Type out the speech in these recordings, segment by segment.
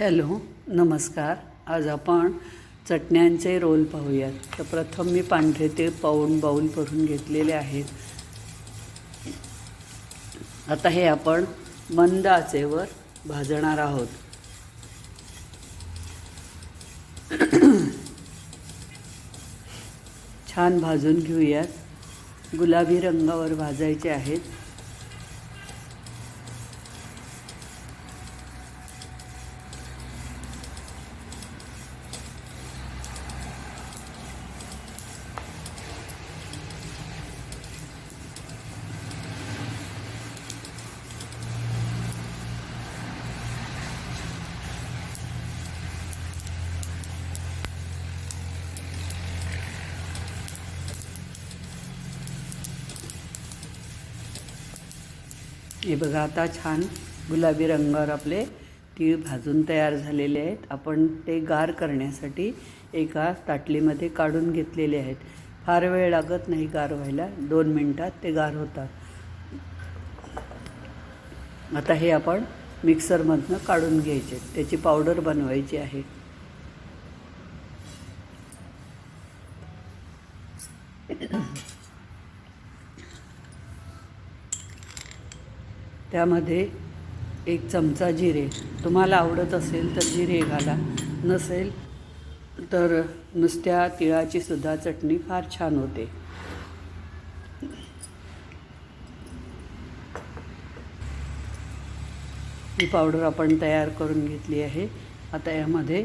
Hello नमस्कार. आज आपण चटण्यांचे रोल पाहूयात. तर प्रथम मी पांढरे ते पाऊण बाऊल भरून घेतलेले आहेत. आता हे आपण मंद आचेवर भाजणार आहोत. छान भाजून घेऊयात. गुलाबी रंगावर भाजायचे आहेत. हे बघा आता छान गुलाबी रंगावर आपले तीळ भाजून तयार झालेले आहेत. आपण ते गार करण्यासाठी एका ताटलीमध्ये काढून घेतलेले आहेत. फार वेळ लागत नाही गार व्हायला. दोन मिनटात ते गार होतात. आता हे आपण मिक्सरमधनं काढून घ्यायचे. त्याची पावडर बनवायची आहे. त्यामध्ये एक चमचा जिरे. तुम्हाला आवडत असेल तर जिरे घाला. नसेल तर नुसत्या तिळाची सुद्धा चटणी फार छान होते. ही पावडर आपण तयार करून घेतली आहे. आता यामध्ये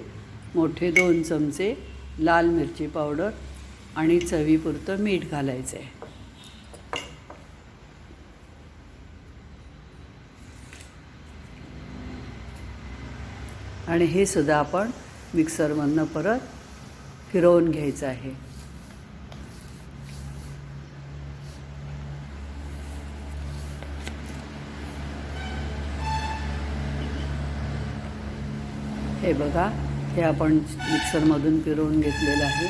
मोठे दोन चमचे लाल मिरची पावडर आणि चवीपुरतं मीठ घालायचं आहे आणि हे सुद्धा आपण मिक्सरमधनं परत फिरवून घ्यायचं आहे. हे बघा हे आपण मिक्सरमधून फिरवून घेतलेलं आहे.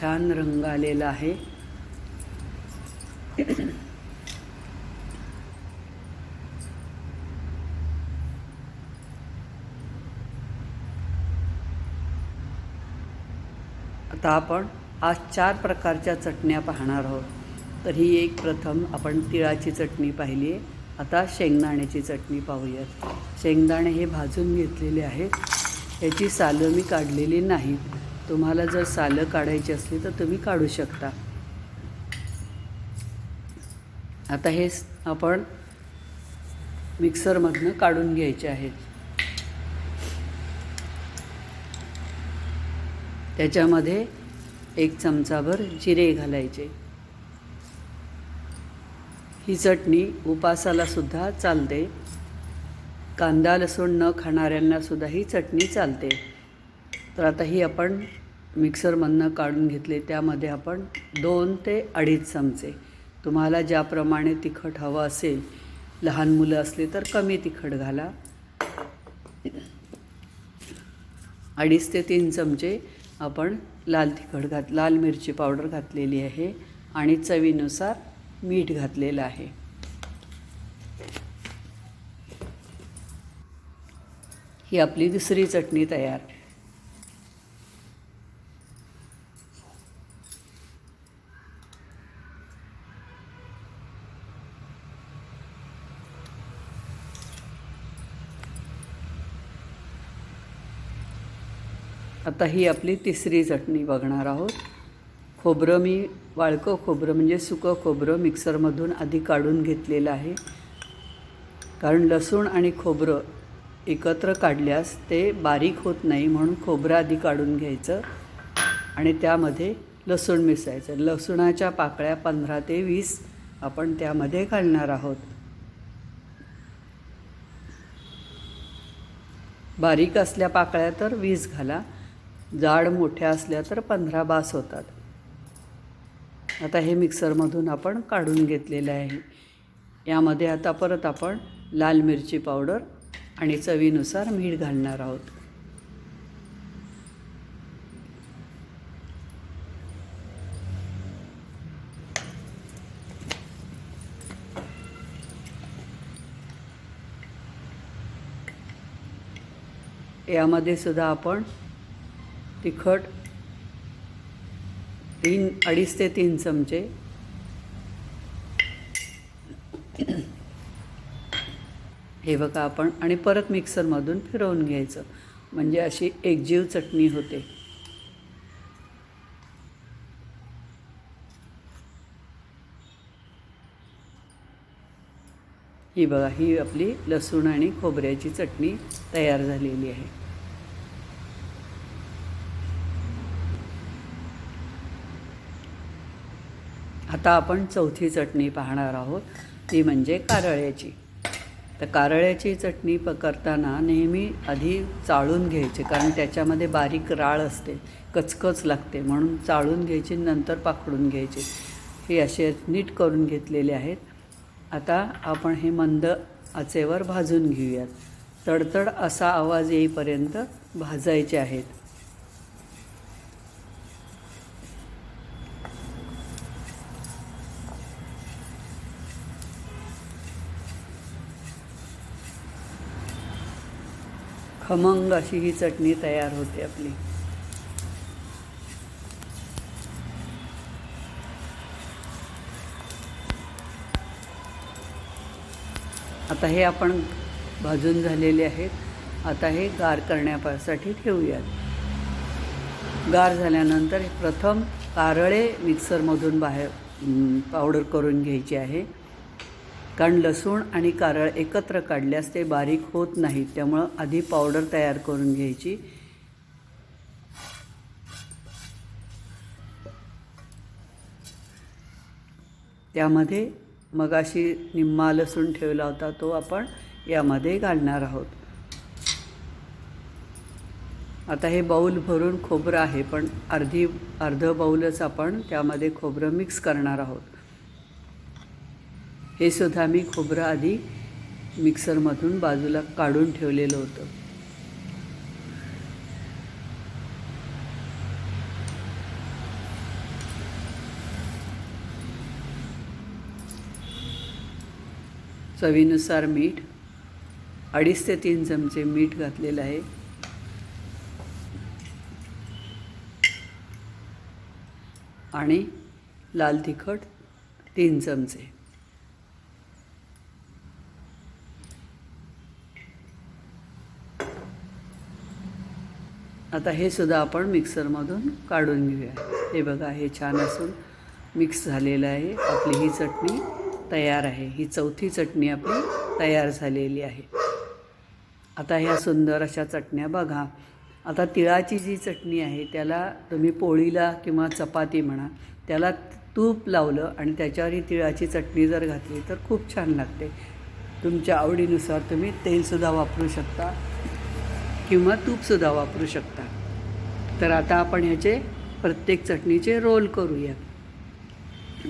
छान रंग आलेला आहे. आता आपण आज चार प्रकारच्या चटण्या पाहणार आहोत. तर ही एक प्रथम आपण तिळाची चटणी पाहिली आहे. आता शेंगदाण्याची चटणी पाहूयात. शेंगदाणे हे भाजून घेतलेले आहेत. याची सालं मी काढलेली नाहीत. तुम्हाला जर सालं काढायची असली तर तुम्ही काढू शकता. आता हे आपण मिक्सरमधनं काढून घ्यायचे आहेत. त्याच्यामध्ये एक चमचाभर जिरे घालायचे. ही चटणी उपासालासुद्धा चालते. कांदा लसूण न खाणाऱ्यांनासुद्धा ही चटणी चालते. तर आता ही आपण मिक्सरमधनं काढून घेतले. त्यामध्ये आपण दोन ते अडीच चमचे. तुम्हाला ज्याप्रमाणे तिखट हवं असेल लहान मुलं असली तर कमी तिखट घाला. अडीच ते तीन चमचे आपण लाल तिखट घात लाल मिरची पावडर घातलेली आहे आणि चवीनुसार मीठ घातलेलं आहे. ही आपली दुसरी चटणी तयार. आता ही आपली तिसरी चटणी बघणार आहोत. खोबरं मी वाळकं खोबरं म्हणजे सुकं खोबरं मिक्सरमधून आधी काढून घेतलेलं आहे. कारण लसूण आणि खोबरं एकत्र काढल्यास ते बारीक होत नाही म्हणून खोबरं आधी काढून घ्यायचं आणि त्यामध्ये लसूण मिसळायचं. लसूणाच्या पाकळ्या पंधरा ते वीस आपण त्यामध्ये घालणार आहोत. बारीक असल्या पाकळ्या तर वीस घाला. जाड मोठ्या असल्या तर पंधरा बास होतात. आता हे मिक्सरमधून आपण काढून घेतलेलं आहे. यामध्ये आता परत आपण लाल मिरची पावडर आणि चवीनुसार मीठ घालणार आहोत. यामध्ये सुद्धा आपण तिखट तीन अडीच ते तीन चमचे. हे बघा आपण आणि परत मिक्सरमधून फिरवून घ्यायचं. म्हणजे अशी एकजीव चटणी होते. ही बघा ही आपली लसूण आणि खोबऱ्याची चटणी तयार झालेली आहे. आता आपण चौथी चटणी पाहणार आहोत. ती म्हणजे कारळ्याची. तर कारळ्याची चटणी प करताना नेहमी आधी चाळून घ्यायची कारण त्याच्यामध्ये बारीक राळ असते कचकच लागते म्हणून चाळून घ्यायची नंतर पाकडून घ्यायची. हे असे नीट करून घेतलेले आहेत. आता आपण हे मंद आचेवर भाजून घेऊयात. तडतड असा आवाज येईपर्यंत भाजायचे आहेत. खमंग अशी ही चटणी तयार होते आपली. आता हे आपण भाजून झालेले आहेत. आता हे गार करण्यासाठी ठेवूयात. गार झाल्यानंतर प्रथम कारळे मिक्सरमधून बाहेर पावडर करून घ्यायची आहे. कारण लसूण आणि कारळ एकत्र काढल्यास ते बारीक होत नाहीत त्यामुळं आधी पावडर तयार करून घ्यायची. त्यामध्ये मगाशी निम्मा लसूण ठेवला होता तो आपण यामध्ये घालणार आहोत. आता हे बाऊल भरून खोबरं आहे पण अर्धी अर्धं बाऊलच आपण त्यामध्ये खोबरं मिक्स करणार आहोत. हे सुद्धा मी खोबरं आधी मिक्सरमधून बाजूला काढून ठेवलेलं होतं. चवीनुसार मीठ अडीच ते तीन चमचे मीठ घातलेलं आहे. आणि लाल तिखट तीन चमचे. आता हे सुद्धा आपण मिक्सरमधून काढून घेऊया. हे बघा हे छान असून मिक्स झालेलं आहे. आपली ही चटणी तयार आहे. ही चौथी चटणी आपली तयार झालेली आहे. आता ह्या सुंदर अशा चटण्या बघा. आता तिळाची जी चटणी आहे त्याला तुम्ही पोळीला किंवा चपाती म्हणा त्याला तूप लावलं आणि त्याच्यावर ही तिळाची चटणी जर घातली तर खूप छान लागते. तुमच्या आवडीनुसार तुम्ही तेलसुद्धा वापरू शकता. किंवा तूपसुद्धा वापरू शकता. तर आता आपण ह्याचे प्रत्येक चटणीचे रोल करूया.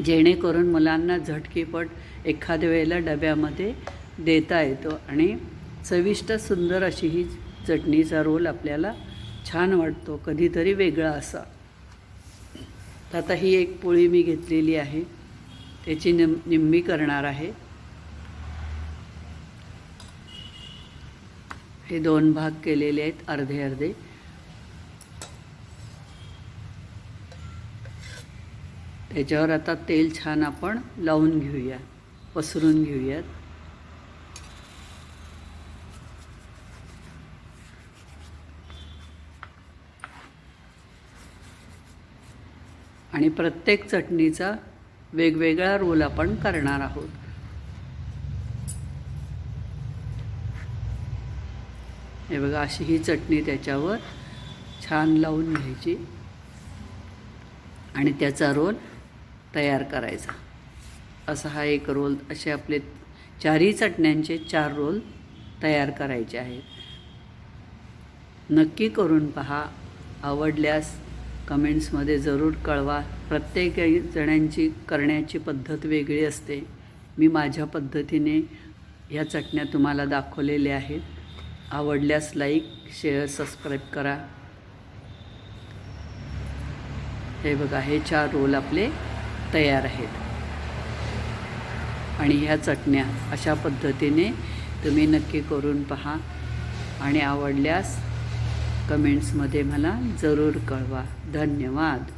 जेणेकरून मुलांना झटकीपट एखाद्या वेळेला डब्यामध्ये देता येतो आणि चविष्ट सुंदर अशी ही चटणीचा रोल आपल्याला छान वाटतो कधीतरी वेगळा असा. तर आता ही एक पोळी मी घेतलेली आहे. त्याची निम निम्मी करणार आहे. हे दोन भाग केलेले आहेत अर्धे अर्धे. त्याच्यावर आता तेल छान आपण लावून घेऊया पसरून घेऊयात. आणि प्रत्येक चटणीचा वेगवेगळा रोल आपण करणार आहोत. हे बघा अशी ही चटणी त्याच्यावर छान लावून घ्यायची. आणि त्याचा रोल तयार करायचा. असा हा एक रोल असे आपले चारही चटण्यांचे चार रोल तयार करायचे आहेत. नक्की करून पहा. आवडल्यास कमेंट्समध्ये जरूर कळवा. प्रत्येक जणांची करण्याची पद्धत वेगळी असते. मी माझ्या पद्धतीने ह्या चटण्या तुम्हाला दाखवलेल्या आहेत. आवडल्यास लाईक शेअर सबस्क्राईब करा. हे बघा हे चार रोल आपले तयार आहेत. आणि ह्या चटण्या अशा पद्धतीने तुम्ही नक्की करून पहा. आणि आवडल्यास कमेंट्समध्ये मला जरूर कळवा. धन्यवाद.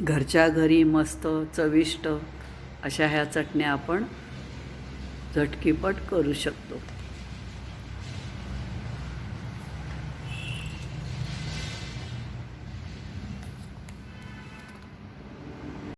घरच्या घरी मस्त चविष्ट अशा ह्या चटण्या आपण झटकीपट करू शकतो.